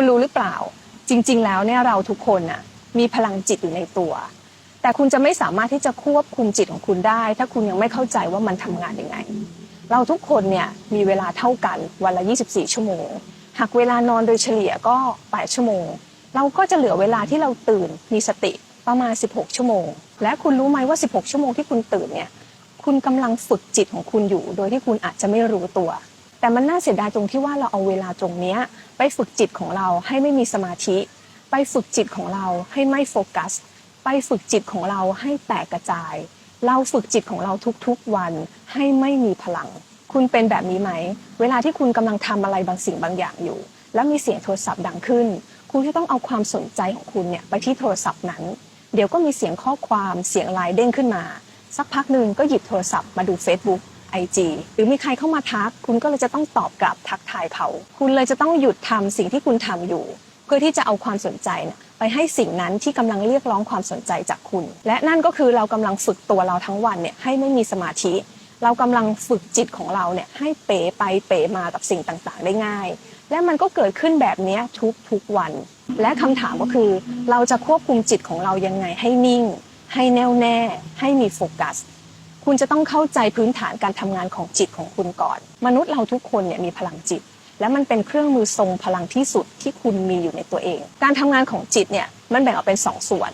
คุณรู้หรือเปล่า จริง ๆ แล้วเนี่ยเราทุกคนน่ะมีพลังจิตอยู่ในตัว แต่คุณจะไม่สามารถที่จะควบคุมจิตของคุณได้ ถ้าคุณยังไม่เข้าใจว่ามันทำงานยังไง เราทุกคนเนี่ยมีเวลาเท่ากันวันละ 24 ชั่วโมง หากเวลานอนโดยเฉลี่ยก็ 8 ชั่วโมง เราก็จะเหลือเวลาที่เราตื่นมีสติประมาณ 16 ชั่วโมง และคุณรู้ไหมว่า 16 ชั่วโมงที่คุณตื่นเนี่ยคุณกำลังฝึกจิตของคุณอยู่ โดยที่คุณอาจจะไม่รู้ตัว แต่มันน่าเสียดายตรงที่ว่าเราเอาเวลาตรงเนี้ยไปฝึกจิตของเราให้ไม่มีสมาธิ ไปฝึกจิตของเราให้ไม่โฟกัส ไปฝึกจิตของเราให้แตกกระจาย เราฝึกจิตของเราทุกๆวันให้ไม่มีพลัง คุณเป็นแบบนี้ไหม เวลาที่คุณกำลังทำอะไรบางสิ่งบางอย่างอยู่ แล้วมีเสียงโทรศัพท์ดังขึ้น คุณจะต้องเอาความสนใจของคุณเนี่ยไปที่โทรศัพท์นั้น เดี๋ยวก็มีเสียงข้อความเสียงไลน์เด้งขึ้นมา สักพักหนึ่งก็หยิบโทรศัพท์มาดู Facebook IG หรือมีใครเข้ามาทัก คุณก็เลยจะต้องตอบกลับทักทายเขา คุณเลยจะต้องหยุดทำสิ่งที่คุณทำอยู่ เพื่อที่จะเอาความสนใจนะไปให้สิ่งนั้นที่กำลังเรียกร้องความสนใจจากคุณ และนั่นก็คือเรากำลังฝึกตัวเราทั้งวันเนี่ยให้ไม่มีสมาธิ เรากำลังฝึกจิตของเราเนี่ยให้เป๋ไปเป๋มากับสิ่งต่างๆ ได้ง่าย และมันก็เกิดขึ้นแบบนี้ยทุกๆวัน และคำถามก็คือ เราจะควบคุมจิตของเรายังไงให้นิ่ง ให้แน่วแน่ ให้มีโฟกัส คุณจะต้องเข้าใจพื้นฐานการทำงานของจิตของคุณก่อน มนุษย์เราทุกคนเนี่ยมีพลังจิต และมันเป็นเครื่องมือทรงพลังที่สุดที่คุณมีอยู่ในตัวเอง การทำงานของจิตเนี่ยมันแบ่งออกเป็นสองส่วน